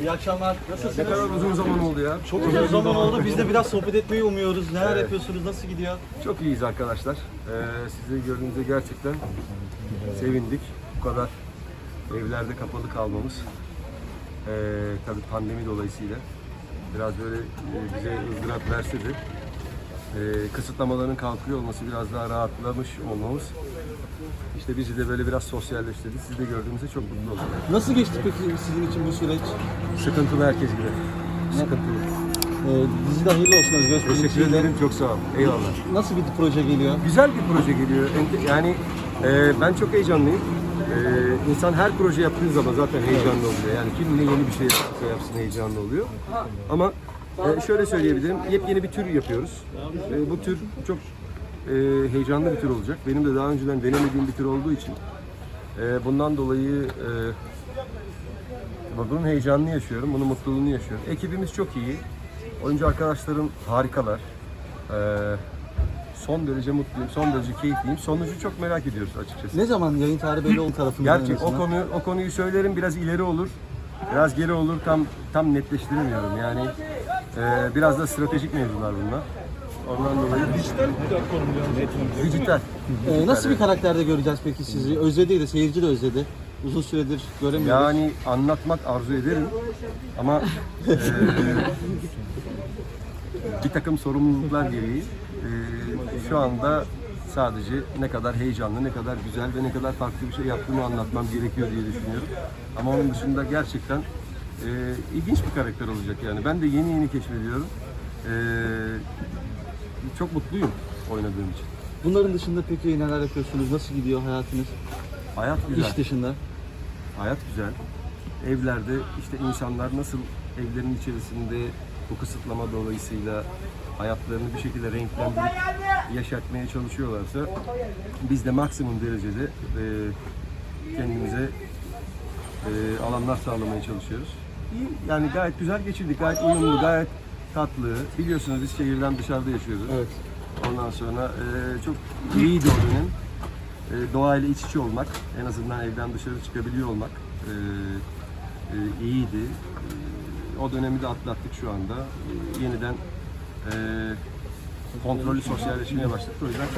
İyi akşamlar. Ne Nasılsınız? kadar uzun zaman oldu ya. Çok uzun zaman oldu. Biz de biraz sohbet etmeyi umuyoruz. Neler yapıyorsunuz? Nasıl gidiyor? Çok iyiyiz arkadaşlar. Ee, sizi gördüğümüzde gerçekten sevindik. Bu kadar evlerde kapalı kalmamız. Ee, tabii pandemi dolayısıyla biraz böyle e, bize ızdırap verse de e, kısıtlamaların kalkıyor olması biraz daha rahatlamış olmamız. İşte bizi de böyle biraz sosyalleştirdi. Sizi de gördüğümüzde çok mutlu olduk. Nasıl geçti peki sizin için bu süreç? Sıkıntılı herkes gibi. Sıkıntılı. Ee, dizi de hayırlı olsun Özgür Teşekkür ederim. Çok sağ ol. Eyvallah. Nasıl bir proje geliyor? Güzel bir proje geliyor. Yani e, ben çok heyecanlıyım. E, insan her proje yaptığı zaman zaten heyecanlı oluyor. Yani kim ne yeni bir şey yapsın heyecanlı oluyor. Ama e, şöyle söyleyebilirim. Yepyeni bir tür yapıyoruz. E, bu tür çok e, heyecanlı bir tür olacak. Benim de daha önceden denemediğim bir tür olduğu için e, bundan dolayı e, bunun heyecanını yaşıyorum, bunun mutluluğunu yaşıyorum. Ekibimiz çok iyi. Oyuncu arkadaşlarım harikalar. E, son derece mutluyum, son derece keyifliyim. Sonucu çok merak ediyoruz açıkçası. Ne zaman yayın tarihi belli oldu tarafından? Gerçi o konu o konuyu söylerim biraz ileri olur. Biraz geri olur tam tam netleştiremiyorum. Yani e, biraz da stratejik mevzular bunlar. Ondan dolayı dijital Dijital. Ee, nasıl bir karakterde göreceğiz peki sizi? Özledi de seyirci de özledi. Uzun süredir göremiyoruz. Yani anlatmak arzu ederim ama e, bir takım sorumluluklar gereği e, şu anda sadece ne kadar heyecanlı, ne kadar güzel ve ne kadar farklı bir şey yaptığımı anlatmam gerekiyor diye düşünüyorum. Ama onun dışında gerçekten e, ilginç bir karakter olacak yani. Ben de yeni yeni keşfediyorum. E, çok mutluyum oynadığım için. Bunların dışında peki neler yapıyorsunuz? Nasıl gidiyor hayatınız? Hayat güzel. İş dışında. Hayat güzel. Evlerde işte insanlar nasıl evlerin içerisinde bu kısıtlama dolayısıyla hayatlarını bir şekilde renklendirip yaşatmaya çalışıyorlarsa biz de maksimum derecede e, kendimize e, alanlar sağlamaya çalışıyoruz. İyi, yani gayet güzel geçirdik, gayet uyumlu, gayet tatlı. Biliyorsunuz biz şehirden dışarıda yaşıyoruz. Evet. Ondan sonra e, çok iyiydi o dönem. E, doğayla iç içe olmak, en azından evden dışarı çıkabiliyor olmak e, e, iyiydi. E, o dönemi de atlattık şu anda. E, yeniden e, kontrollü sosyalleşmeye başladık. O yüzden